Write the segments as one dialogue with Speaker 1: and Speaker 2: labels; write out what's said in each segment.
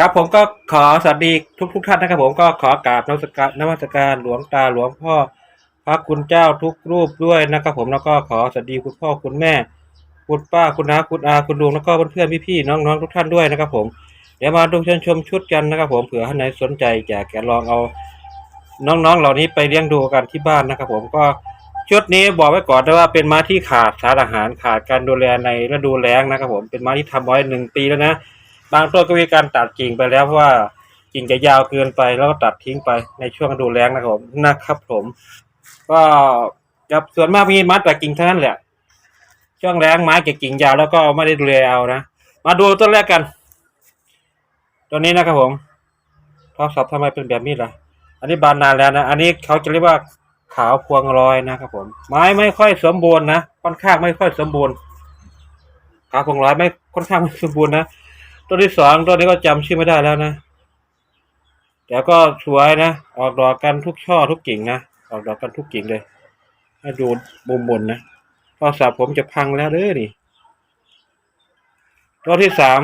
Speaker 1: ครับผมก็ขอสวัสดีทุกทุกท่านนะครับ ผมก็ขอกราบนมัสการนมัสการหลวงตาหลวงพ่อ พระคุณเจ้าทุกรูปด้วยนะครับ ผมแล้วก็ขอสวัสดีคุณพ่อคุณแม่ คุณป้าคุณน้าคุณอาคุณลุงแล้วก็เพื่อนๆพี่ๆน้องๆทุกท่านด้วยนะครับ ผมเดี๋ยวมาดูเชิญชมชุดกันนะครับ ผมเผื่อท่านไหนสนใจอยากจะลองเอาน้องๆ เหล่านี้ไปเลี้ยงดูกันที่บ้านนะครับ ผมก็ชุดนี้บอกไว้ก่อนว่าเป็นม้าที่ขาดสารอาหารขาดการดูแลในฤดูแล้งนะครับ ผมเป็นม้าที่ทำไว้หนึ่งปีแล้วนะ บางต้นก็มีการตัดกิ่งไปแล้วเพราะว่ากิ่งจะยาวเกินไปแล้วก็ตัดทิ้งไปในช่วงดูแล้งนะครับผมนะครับผม ก็กับส่วนมากมีมัดแต่กิ่งเท่านั้นแหละ ช่วงแรงไม้เก็บกิ่งยาวแล้วก็ไม่ได้ดูแลเอานะ มาดูต้นแรกกัน ตัวนี้นะครับผมทดสอบทำไมเป็นแบบนี้ล่ะ อันนี้บานนานแล้วนะ อันนี้เขาจะเรียกว่าขาวพวงรอยนะครับผม ไม้ไม่ค่อยสมบูรณ์นะ ค่อนข้างไม่ค่อยสมบูรณ์ ขาวพวงรอยไม่ค่อนข้างไม่สมบูรณ์นะ ตัวที่สองตัวนี้ก็จำชื่อไม่ได้แล้วนะแต่ก็สวยนะ ออกดอกกันทุกช่อทุกกิ่งนะ ออกดอกกันทุกกิ่งเลยให้ดูมุมบนนะโทรศัพท์ผมจะพังแล้วเด้อนี่ ตัวที่สาม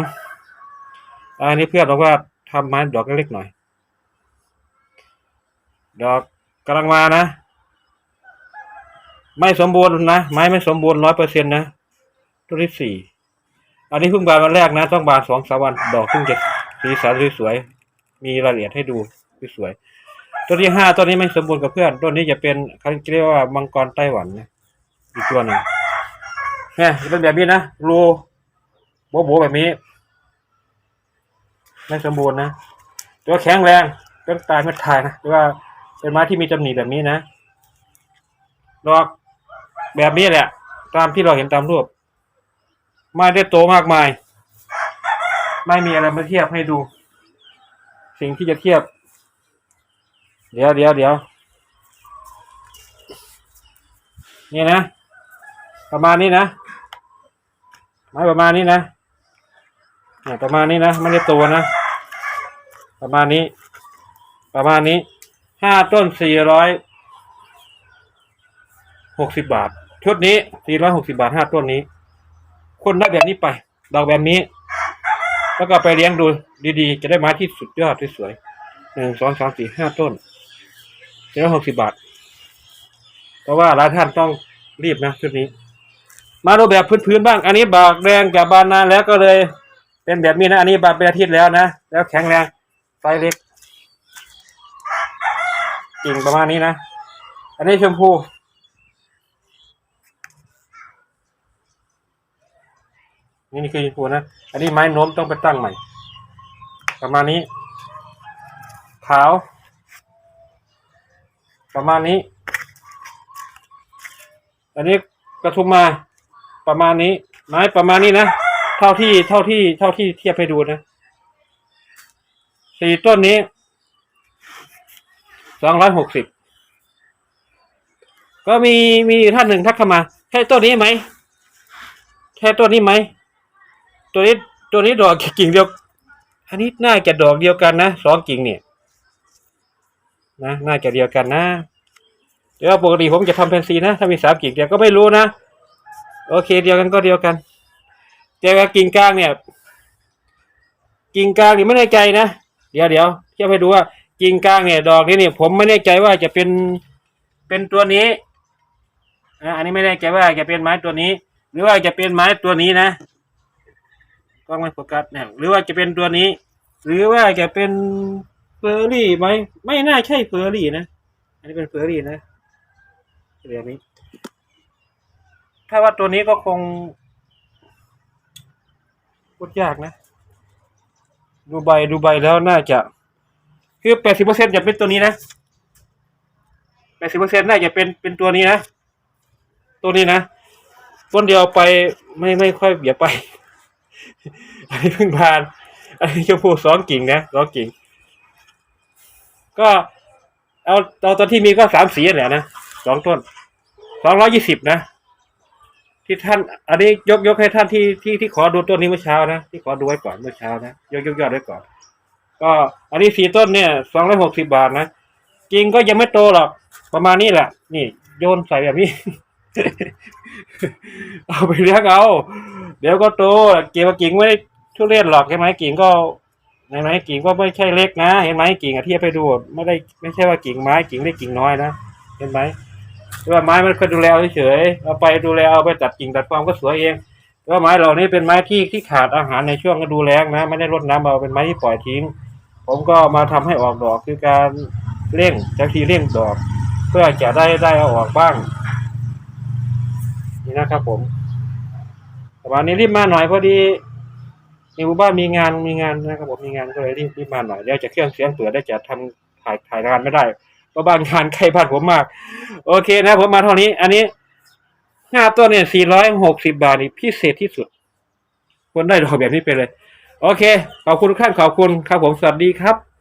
Speaker 1: อันนี้เพื่อนบอกว่าทำไม้ดอกเล็กหน่อย ดอกกำลังมานะ ไม่สมบูรณ์นะ ไม้ไม่สมบูรณ์ร้อยเปอร์เซ็นต์นะ ตัวที่สี่ อันนี้เพิ่งบานวันแรกนะ ต้องบานสองสามวัน ดอกเพิ่งจะสีสันสวยๆ มีรายละเอียดให้ดูสวยๆตัวที่ห้าตัวนี้ไม่สมบูรณ์กับเพื่อนตัวนี้จะเป็นเขาเรียกว่ามังกรไต้หวันนะอีกตัวหนึ่งเนี่ยจะเป็นแบบนี้นะรูโบโบแบบนี้ ไม่สมบูรณ์นะตัวแข็งแรงต้นตายไม่ตายนะหรือว่าเป็นไม้ที่มีตำหนิแบบนี้นะดอกแบบนี้แหละ ตามที่เราเห็นตามรูป ไม่ได้โตมากมาย ไม่มีอะไรมาเทียบให้ดู สิ่งที่จะเทียบ เดี๋ยวเดี๋ยวเดี๋ยวนี่นะ ประมาณนี้นะไม้ประมาณนี้นะเนี่ยประมาณนี้นะ ไม่ได้โตนะ ประมาณนี้ ประมาณนี้ห้าต้นสี่ร้อยหกสิบบาท ชุดนี้สี่ร้อยหกสิบาทห้าต้นนี้ คนได้แบบนี้ไปดอกแบบนี้ แล้วก็ไปเลี้ยงดูดีๆ จะได้ไม้ที่สุดยอดที่สวยหนึ่งสองสามสี่ห้าต้นเจ็ดร้อยหกสิบาท เพราะว่าหลายท่านต้องรีบนะชุดนี้ มาดูแบบพื้นๆบ้าง อันนี้บากแดงจากบานนานแล้วก็เลย เป็นแบบนี้นะ อันนี้บานเป็นอาทิตย์แล้วนะ แล้วแข็งแรงไฟเล็กกิ่งประมาณนี้นะ อันนี้ชมพู นี่นี่คือชมพูนะ อันนี้ไม้โน้มต้องไปตั้งใหม่ ประมาณนี้ ขาว ประมาณนี้ อันนี้กระทุมมา ประมาณนี้ ไม้ประมาณนี้นะ เท่าที่เท่าที่เท่าที่เทียบให้ดูนะ สี่ต้นนี้ สองร้อยหกสิบ ก็มีมีท่านหนึ่งทักเข้ามา ใช่ต้นนี้ไหม ใช่ต้นนี้ไหม ตัวนี้ตัวนี้ดอกกิ่งเดียว อันนี้น่าจะดอกเดียวกันนะสองกิ่งเนี่ยนะน่าจะเดียวกันนะเดี๋ยวปกติผมจะทำแฟนซีนะ ถ้ามีสามกิ่งเดียวก็ไม่รู้นะโอเค เดียวกันก็เดียวกันแต่ว่ากิ่งกลางเนี่ย กิ่งกลางนี่ไม่แน่ใจนะเดี๋ยวเดี๋ยวเทียบให้ดูว่ากิ่งกลางเนี่ย ดอกนี้เนี่ยผมไม่แน่ใจว่าจะเป็นเป็นตัวนี้อันนี้ไม่แน่ใจว่าจะเป็นไม้ตัวนี้ หรือว่าจะเป็นไม้ตัวนี้นะ กล้องไม่โฟกัสเนี่ยหรือว่าจะเป็นตัวนี้ หรือว่าจะเป็นเฟอร์รี่ไหมไม่น่าใช่เฟอร์รี่นะ อันนี้เป็นเฟอร์รี่นะเรือนี้ ถ้าว่าตัวนี้ก็คงพูดยากนะดูใบดูใบแล้วน่าจะ คือแปดสิบเปอร์เซ็นจะเป็นตัวนี้นะแปดสิบเปอร์เซ็นน่าจะเป็นเป็นตัวนี้นะ ตัวนี้นะต้นเดียวไปไม่ไม่ค่อยเบียดไป อันนี้เพิ่งผ่าน อันนี้ชมพูสองกิ่งนะสองกิ่ง ก็เอาเอาตอนที่มีก็สามสีแหละนะสองต้นสองร้อยี่สิบนะ ที่ท่าน อันนี้ยกยกให้ท่านที่ที่ที่ขอดูต้นนี้เมื่อเช้านะที่ขอดูไว้ก่อนเมื่อเช้านะยกยกยอดไว้ก่อน ก็ อันนี้สี่ต้นเนี่ยสองร้อยหกสิบาทนะกิ่งก็ยังไม่โตหรอกประมาณนี้แหละ นี่ โยนใส่แบบนี้ เอาไปเลี้ยงเอา เดี๋ยวก็โตเกี่ยวกับกิ่งไม่ได้ทุเรียนหรอกใช่ไหมกิ่งก็เห็นไหมกิ่งก็ไม่ใช่เล็กนะ เห็นไหมกิ่งอะเที่ไปดูไม่ได้ไม่ใช่ว่ากิ่งไม้กิ่งเล็กกิ่งน้อยนะเห็นไหมแต่ว่าไม้มันเคยดูแลเฉยเอาไปดูแลเอาไปตัดกิ่งตัดความก็สวยเองแต่ว่าไม้เหล่านี้เป็นไม้ที่ที่ขาดอาหารในช่วงฤดูแล้งนะไม่ได้รดน้ำเอาเป็นไม้ที่ปล่อยทิ้ง ผมก็มาทำให้ออกดอกคือการเร่งจากทีเร่งดอก เพื่อจะได้ได้เอาออกบ้าง นี่นะครับผม แต่วันนี้รีบมาหน่อยพอดีในหมู่บ้านมีงานมีงานนะครับผมมีงานก็เลยรีบรีบมาหน่อยเดี๋ยวจะเครื่องเสียงเปิดได้จะทำถ่ายถ่ายงานไม่ได้เพราะบ้านงานใกล้บ้านผมมาก โอเคนะผมมาเท่านี้ อันนี้ห้าตัวเนี่ยสี่ร้อยหกสิบาทนี่พิเศษที่สุดควรได้ดอกแบบนี้ไปเลย โอเค ขอบคุณทุกท่านขอบคุณครับผมสวัสดีครับ